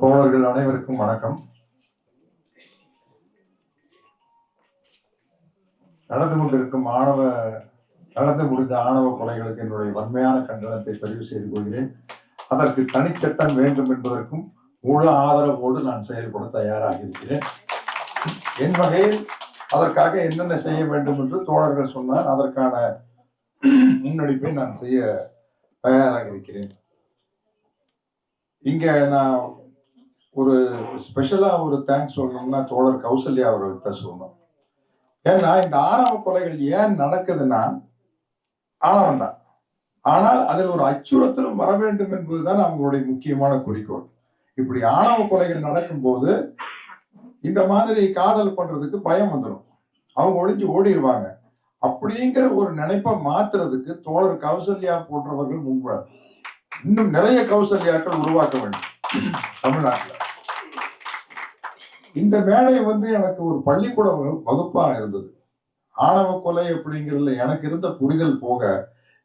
தோழர்கள் அனைவருக்கும் வணக்கம். நடந்து கொண்டிருக்கும் ஆணவ நடந்து முடிந்த ஆணவ கொலைகளுக்கு என்னுடைய வன்மையான கண்டனத்தை பதிவு செய்து கொள்கிறேன். அதற்கு தனிச்சட்டம் வேண்டும் என்பதற்கும் முழு ஆதரவோடு நான் செயல்பட தயாராக இருக்கிறேன். என் வகையில் அதற்காக என்னென்ன செய்ய வேண்டும் என்று தோழர்கள் சொன்னால் அதற்கான முன்னெடுப்பை நான் செய்ய தயாராக இருக்கிறேன். இங்க நான் ஒரு ஸ்பெஷலாக ஒரு தேங்க்ஸ் சொல்லணும்னா தோழர் கௌசல்யா அவர்கள்ட்ட சொல்லணும். ஏன்னா இந்த ஆணவ கொலைகள் ஏன் நடக்குதுன்னா ஆணவம் தான் ஆனால் அதில் ஒரு அச்சுறுத்தலும் வர வேண்டும் என்பதுதான் அவங்களுடைய முக்கியமான குறிக்கோள். இப்படி ஆணவ கொலைகள் நடக்கும்போது இந்த மாதிரி காதல் பண்றதுக்கு பயம் வந்துடும் அவங்க ஒழிஞ்சு ஓடிடுவாங்க அப்படிங்கிற ஒரு நினைப்பை மாத்துறதுக்கு தோழர் கௌசல்யா போன்றவர்கள் முன்பார் இன்னும் நிறைய கௌசல்யாக்கள் உருவாக்க வேண்டும். தமிழ்நாட்டில். இந்த வேலையை வந்து எனக்கு ஒரு பள்ளிக்கூட வகுப்பாக வகுப்பா இருந்தது. ஆணவ கொலை அப்படிங்கிறதுல எனக்கு இருந்த புரிதல் போக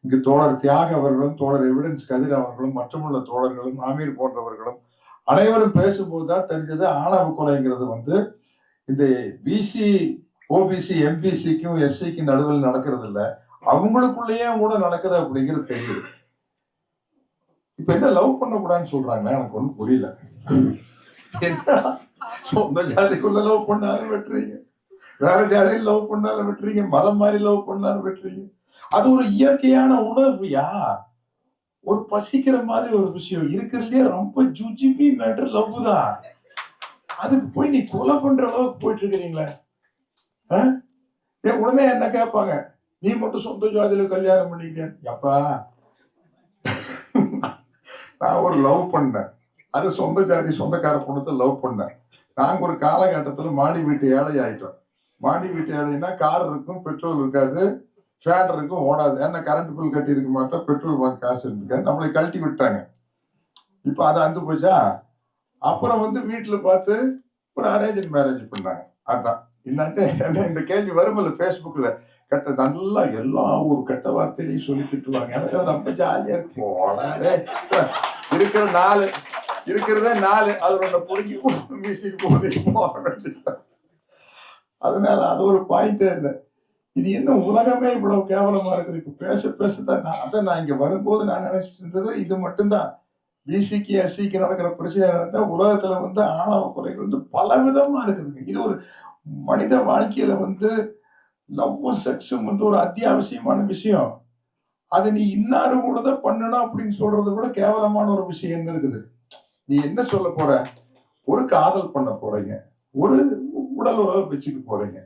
இங்கு தோழர் தியாக அவர்களும் தோழர் எவிடன்ஸ் கதிர் அவர்களும் மற்றுமுள்ள தோழர்களும் ஆமீர் போன்றவர்களும் அனைவரும் பேசும்போது தான் தெரிஞ்சது ஆணவ கொலைங்கிறது வந்து இந்த பிசி ஓபிசி எம்பிசிக்கும் எஸ்சிக்கும் நடுவில் நடக்கிறது இல்லை அவங்களுக்குள்ளேயே கூட நடக்குது அப்படிங்கிறது தெரியுது. இப்ப என்ன லவ் பண்ணக்கூடாதுன்னு சொல்றாங்களே? எனக்கு ஒன்றும் புரியல. என்ன சொந்த ஜாதிக்குள்ள லவ் பண்ணாலும் வெட்டுறீங்க. வேற ஜாதியில் லவ் பண்ணாலும் வெட்டுறீங்க. மதம் மாதிரி லவ் பண்ணாலும் வெட்டுறீங்க. அது ஒரு இயற்கையான உணர்வுயா ஒரு பசிக்கிற மாதிரி ஒரு விஷயம். இருக்கிறதுலயே ரொம்ப ஜுஜிபி மேட்ரு லவ் தான். அதுக்கு போய் நீ கொலை பண்ற அளவுக்கு போயிட்டு இருக்கிறீங்களே. ஆ? ஏன் உடனே என்ன கேட்பாங்க? நீ மட்டும் சொந்த ஜாதியில கல்யாணம் பண்ணிக்கிட்டேன் அப்பா நான் ஒரு லவ் பண்ணேன். அது சொந்த ஜாதி சொந்தக்கார பொண்ணத்தை லவ் பண்ணேன். நாங்கள் ஒரு காலகட்டத்தில் மாடி வீட்டு ஏழை ஆகிட்டோம் மாடி வீட்டு ஏழைன்னா கார் இருக்கும் பெட்ரோல் இருக்காது ஃபேன் இருக்கும் ஓடாது. ஏன்னா கரண்ட் பில் கட்டி இருக்க மாட்டோம் பெட்ரோல் பங்க் காசு இருந்துக்காது. நம்மளை கழட்டி விட்டாங்க. இப்போ அது அந்து போச்சா? அப்புறம் வந்து வீட்டில் பார்த்து ஒரு அரேஞ்ச் மேரேஜ் பண்ணாங்க. அதான். இல்லாட்டி என்ன இந்த கேள்வி வருமில்ல ஃபேஸ்புக்கில் கெட்ட நல்லா எல்லா ஒரு கெட்ட வார்த்தையிலையும் சொல்லி திட்டுவாங்க. எனக்கு ரொம்ப ஜாலியா போனாலே போடாதே இருக்கிற நாலு இருக்கிறதே நாலு. அது ஒன்று பிடிக்கி மிஷின் போது போக வேண்டியது அதனால அது ஒரு பாயிண்டே இல்லை. இது என்ன உலகமே இவ்வளவு கேவலமா இருக்குது. இப்போ பேச பேசதான் நான் அதை நான் இங்கே வரும்போது நான் நினைச்சிட்டு இருந்தது இது மட்டும்தான். பிசிக்கு எஸ்சிக்கு நடக்கிற பிரச்சனை நடந்தா உலகத்துல வந்து ஆணவ குறைகள் வந்து பல விதமா இருக்குதுங்க. இது ஒரு மனித வாழ்க்கையில வந்து லவ்வும் செக்ஸும் வந்து ஒரு அத்தியாவசியமான விஷயம். அதை நீ இன்னாரு கூட தான் பண்ணணும் அப்படின்னு சொல்றது கூட கேவலமான ஒரு விஷயம் என்ன இருக்குது? நீ என்ன சொல்ல போற? ஒரு காதல் பண்ண போறீங்க. ஒரு உடல் உறவு வச்சுக்க போறீங்க.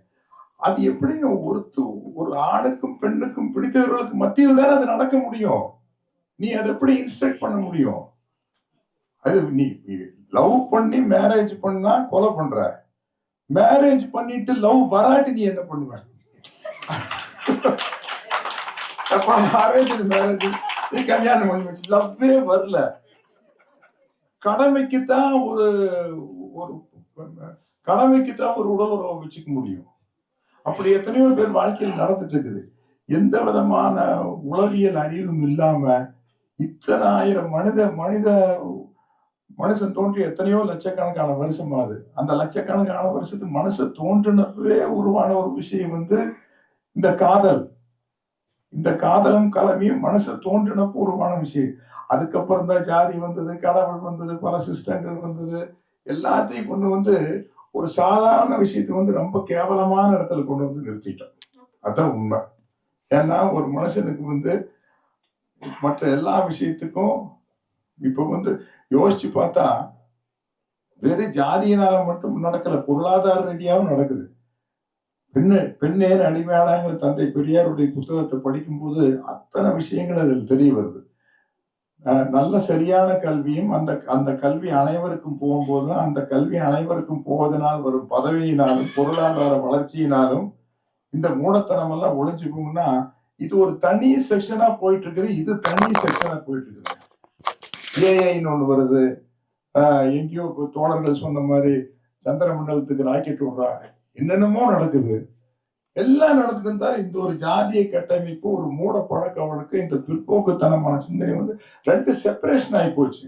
அது எப்படிங்க ஒருத்து ஒரு ஆணுக்கும் பெண்ணுக்கும் பிடித்தவர்களுக்கு மத்தியில் தானே அது நடக்க முடியும்? நீ அதை எப்படி இன்ஸ்ட்ரக்ட் பண்ண முடியும்? அது நீ லவ் பண்ணி மேரேஜ் பண்ணா கொலை பண்ற. மேரேஜ் பண்ணிட்டு லவ் வராட்டி நீ என்ன பண்ணுவ? அரேஞ்ச் மேரேஜ் நீ கல்யாணம் பண்ணி வச்சு லவ்வே வரல. கடமைக்கு தான் ஒரு ஒரு கடமைக்கு தான் ஒரு உடல் உறவை வச்சுக்க முடியும். அப்படி எத்தனையோ பேர் வாழ்க்கையில் நடந்துட்டு இருக்குது. எந்த விதமான உளவியல் அறிவும் இல்லாம இத்தனை ஆயிரம் மனித மனித மனுஷன் தோன்றி எத்தனையோ லட்சக்கணக்கான வருஷம் ஆகுது அந்த லட்சக்கணக்கான வருஷத்துக்கு மனுஷன் தோன்றினப்பவே உருவான ஒரு விஷயம் வந்து இந்த காதல் இந்த காதலும் கலவையும் மனசு தோன்றின பூர்வமான விஷயம். அதுக்கப்புறம் தான் ஜாதி வந்தது கடவுள் வந்தது பல சிஸ்டங்கள் வந்தது. எல்லாத்தையும் கொண்டு வந்து ஒரு சாதாரண விஷயத்தை வந்து ரொம்ப கேவலமான இடத்துல கொண்டு வந்து நிறுத்திட்டோம். அதான் உண்மை. ஏன்னா ஒரு மனுஷனுக்கு வந்து மற்ற எல்லா விஷயத்துக்கும் இப்போ வந்து யோசிச்சு பார்த்தா வெறும் ஜாதியினால மட்டும் நடக்கல பொருளாதார ரீதியாகவும் நடக்குது. பெண்ணு பெண்ணேன் அடிமையானாங்க தந்தை பெரியாருடைய புத்தகத்தை படிக்கும்போது அத்தனை விஷயங்கள் அதில் தெரிய வருது. நல்ல சரியான கல்வியும் அந்த அந்த கல்வி அனைவருக்கும் போகும்போது அந்த கல்வி அனைவருக்கும் போவதனால் வரும் பதவியினாலும் பொருளாதார வளர்ச்சியினாலும் இந்த மூடத்தனம் எல்லாம் ஒழிஞ்சுக்கும்னா இது ஒரு தனி செக்ஷனா போயிட்டு இருக்குது இது தனி செக்ஷனா போயிட்டு இருக்குது ஏஐன்னு ஒன்று வருது. ஆஹ் எங்கேயோ தோழர்கள் சொன்ன மாதிரி சந்திரமண்டலத்துக்கு ராக்கெட் விடுறாங்க என்னென்னமோ நடக்குது. எல்லாம் நடந்துட்டு இருந்தா இந்த ஒரு ஜாதிய கட்டமைப்பு ஒரு மூட பழக்க வழக்கம் இந்த பிற்போக்குத்தனமான சிந்தனை வந்து ரெண்டு செப்பரேஷன் ஆகி போச்சு.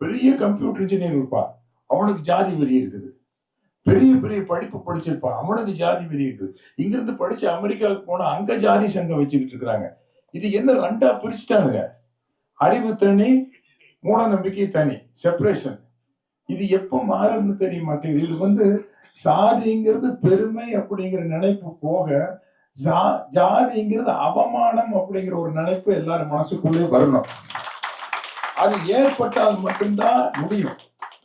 பெரிய கம்ப்யூட்டர் இன்ஜினியர் இருப்பான். அவனுக்கு ஜாதி வெறி இருக்குது. பெரிய பெரிய படிப்பு படிச்சிருப்பான். அவனுக்கு ஜாதி வெறி இருக்குது. இங்கிருந்து படிச்சு அமெரிக்காவுக்கு போனா அங்க ஜாதி சங்கம் வச்சுக்கிட்டு இருக்கிறாங்க. இது என்ன ரெண்டா பிரிச்சுட்டானுங்க? அறிவு தனி மூட நம்பிக்கை தனி செப்பரேஷன் இது எப்போ மாறும்னு தெரிய மாட்டேங்குது. இது வந்து சாதிங்கிறது பெருமை அப்படிங்கிற நினைப்பு போக ஜா- ஜாதிங்கிறது அவமானம் அப்படிங்கிற ஒரு நினைப்பு எல்லாரும் மனசுக்குள்ளே வரணும். அது ஏற்பட்டால் மட்டும்தான் முடியும்.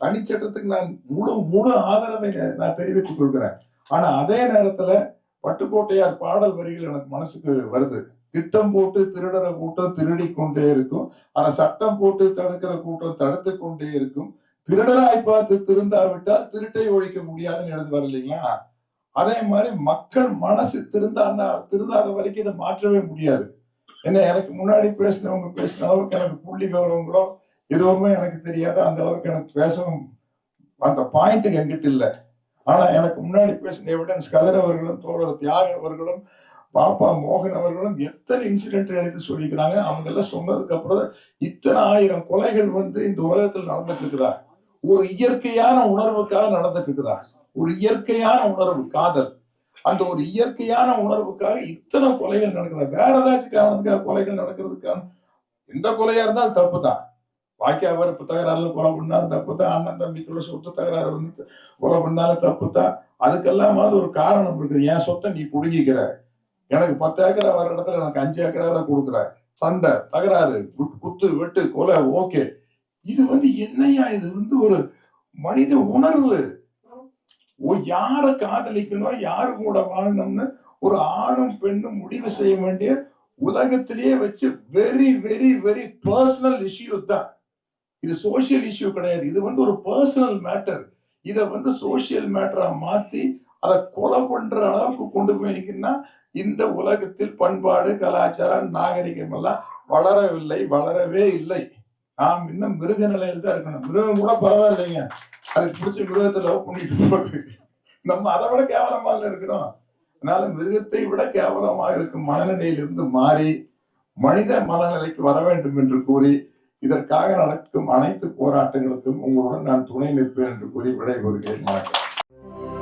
தனிச்சட்டத்துக்கு நான் முழு முழு ஆதரவை நான் தெரிவித்துக் கொள்கிறேன். ஆனா அதே நேரத்துல பட்டுக்கோட்டையார் பாடல் வரிகள் எனக்கு மனசுக்கு வருது. திட்டம் போட்டு திருடுற கூட்டம் திருடி கொண்டே இருக்கும். ஆனா சட்டம் போட்டு தடுக்கிற கூட்டம் தடுத்து கொண்டே இருக்கும். திருடராய் பார்த்து திருந்தாவிட்டால் திருட்டை ஒழிக்க முடியாதுன்னு எழுதுவார் இல்லைங்களா? அதே மாதிரி மக்கள் மனசு திருந்தான்னா திருந்தாத வரைக்கும் இதை மாற்றவே முடியாது. என்ன எனக்கு முன்னாடி பேசினவங்க பேசின அளவுக்கு எனக்கு புள்ளி கௌரவங்களோ எதுவுமே எனக்கு தெரியாது. அந்த அளவுக்கு எனக்கு பேசவும் அந்த பாயிண்ட் என்கிட்ட இல்லை. ஆனா எனக்கு முன்னாடி பேசின எவிடன்ஸ் கதிர் அவர்களும் தோழர் தியாக அவர்களும் பாப்பா மோகன் அவர்களும் எத்தனை இன்சிடென்ட் எடுத்து சொல்லிக்கிறாங்க? அவங்க எல்லாம் சொன்னதுக்கு அப்புறம் இத்தனை ஆயிரம் கொலைகள் வந்து இந்த உலகத்தில் நடந்துட்டு இருக்குதா? ஒரு இயற்கையான உணர்வுக்காக நடந்துட்டு இருக்குதா ஒரு இயற்கையான உணர்வு காதல். அந்த ஒரு இயற்கையான உணர்வுக்காக இத்தனை கொலைகள் நடக்குதா? வேற ஏதாச்சும் காரணத்துக்காக கொலைகள் நடக்கிறதுக்கான எந்த கொலையா இருந்தாலும் தப்பு தான் வாக்கியா வரப்பு தகராறுல கொலை பண்ணாலும் தப்பு தான் அண்ணன் தம்பிக்குள்ள சொத்து தகராறு வந்து கொலை பண்ணாலும் தப்பு தான் அதுக்கெல்லாம் ஒரு காரணம் இருக்குது என் சொத்தை நீ குடுங்கிக்கிற எனக்கு பத்து ஏக்கரா வர இடத்துல எனக்கு அஞ்சு ஏக்கரா தான் கொடுக்குற. சண்டை தகராறு குத்து வெட்டு கொலை ஓகே. இது வந்து என்னையா இது வந்து ஒரு மனித உணர்வு? ஓ யார காதலிக்கணும் யாரு கூட வாழணும்னு ஒரு ஆணும் பெண்ணும் முடிவு செய்ய வேண்டிய உலகத்திலேயே வச்சு very very very personal issue தான். இது சோஷியல் இஷ்யூ கிடையாது. இது வந்து ஒரு பர்சனல் மேட்டர் இதை வந்து சோஷியல் மேட்டரா மாத்தி அதை கொலை பண்ற அளவுக்கு கொண்டு போயிருக்குன்னா இந்த உலகத்தில் பண்பாடு கலாச்சாரம் நாகரிகம் எல்லாம் வளரவில்லை வளரவே இல்லை. நாம் இன்னும் மிருக நிலையில் தான் இருக்கணும். மிருகம் கூட பரவாயில்லைங்க. அதுக்கு பிடிச்ச மிருகத்தை லவ் பண்ணிட்டு போகுது நம்ம அதை விட கேவலமா இருக்கிறோம். அதனால மிருகத்தை விட கேவலமா இருக்கும் மனநிலையிலிருந்து மாறி மனித மனநிலைக்கு வர வேண்டும் என்று கூறி இதற்காக நடக்கும் அனைத்து போராட்டங்களுக்கும் உங்களுடன் நான் துணை நிற்பேன் என்று கூறி விடை கூறுகிறேன் வணக்கம்.